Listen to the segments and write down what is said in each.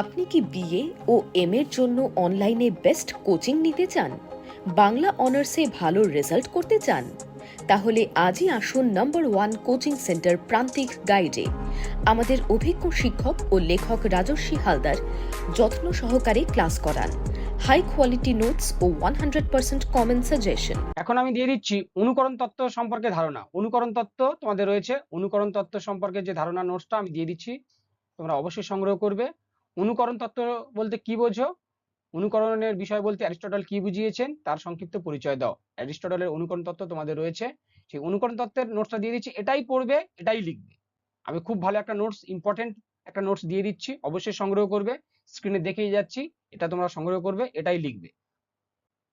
আপনি কি বিএ ও এম এর জন্য অনলাইনে বেস্ট কোচিং নিতে চান? বাংলা অনার্সে ভালো রেজাল্ট করতে চান? তাহলে আজই আসুন নম্বর ওয়ান কোচিং সেন্টার প্রান্তিক গাইডে। আমাদের অভিজ্ঞ শিক্ষক ও লেখক রাজস্বী হালদার যত্ন সহকারে ক্লাস করান। হাই কোয়ালিটি নোটস ও one hundred percent common suggestion. এখন আমি দিয়ে দিচ্ছি অনুকরণ তত্ত্ব সম্পর্কে ধারণা। অনুকরণ তত্ত্ব তোমাদের রয়েছে। অনুকরণ তত্ত্ব সম্পর্কে যে ধারণা, নোটসটা আমি দিয়ে দিচ্ছি, তোমরা অবশ্যই সংগ্রহ করবে। অনুকরণ তত্ত্ব বলতে কি বোঝো? অনুকরণের বিষয় বলতে অ্যারিস্টটল কি বুঝিয়েছেন? তার সংক্ষিপ্ত পরিচয় দাও। অ্যারিস্টটলের অনুকরণ তত্ত্ব তোমাদের রয়েছে। সেই অনুকরণ তত্ত্বের নোটসটা দিয়ে দিচ্ছি। এটাই পড়বে, এটাই লিখবে। আমি খুব ভালো একটা নোটস ইম্পর্টেন্ট একটা নোটস দিয়ে দিচ্ছি। অবশ্যই সংগ্রহ করবে। স্ক্রিনে দেখেই যাচ্ছি। এটা তোমরা সংগ্রহ করবে, এটাই লিখবে।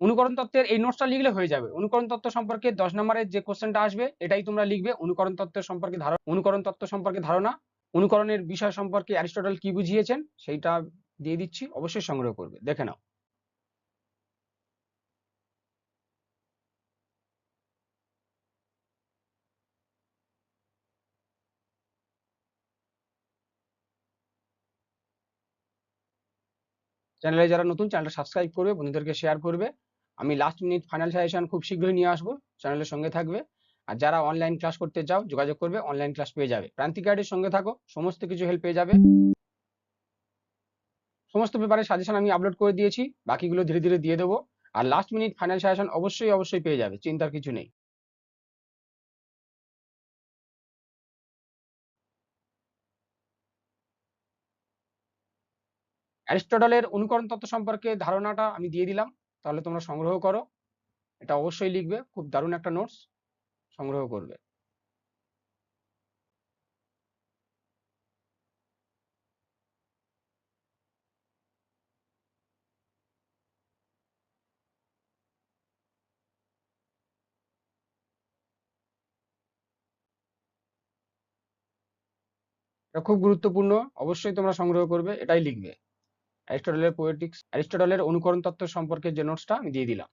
অনুকরণ তত্ত্বের এই নোটসটা লিখলে হয়ে যাবে। অনুকরণ তত্ত্ব সম্পর্কে দশ নম্বরের যে কোশ্চেনটা আসবে, এটাই তোমরা লিখবে। অনুকরণ তত্ত্বের সম্পর্কে ধারণা অনুকরণ তত্ত্ব সম্পর্কে ধারণা। অনুকরণের বিষয় সম্পর্কে অ্যারিস্টটল কি বুঝিয়েছেন সেইটা দিয়ে দিচ্ছি, অবশ্যই সংগ্রহ করবে। দেখে নাও। চ্যানেলে যারা নতুন, চ্যানেলটা সাবস্ক্রাইব করবে, বন্ধুদেরকে শেয়ার করবে। আমি লাস্ট মিনিট ফাইনাল সাজেশন খুব শীঘ্রই নিয়ে আসব। চ্যানেলের সঙ্গে থাকবে। আর যারা অনলাইন ক্লাস করতে চাও যোগাযোগ করবে অনলাইন ক্লাস পেয়ে যাবে। প্রান্তিক গাইডের সঙ্গে থাকো, সমস্ত কিছু হেল্প পেয়ে যাবে। সমস্ত পেপারের সাজেশন আমি আপলোড করে দিয়েছি, বাকিগুলো ধীরে ধীরে দিয়ে দেবো। আর লাস্ট মিনিট ফাইনাল সাজেশন অবশ্যই অবশ্যই পেয়ে যাবে, চিন্তার কিছু নেই। অ্যারিস্টটলের অনুকরণ তত্ত্ব সম্পর্কে ধারণাটা আমি দিয়ে দিলাম, তাহলে তোমরা সংগ্রহ করো। এটা অবশ্যই লিখবে, খুব দারুণ একটা নোটস সংগ্রহ করবে। এটা খুব গুরুত্বপূর্ণ, অবশ্যই তোমরা সংগ্রহ করবে, এটাই লিখবে। অ্যারিস্টটলের পোয়েটিক্স অ্যারিস্টটলের অনুকরণ তত্ত্ব সম্পর্কে যে নোটসটা আমি দিয়ে দিলাম।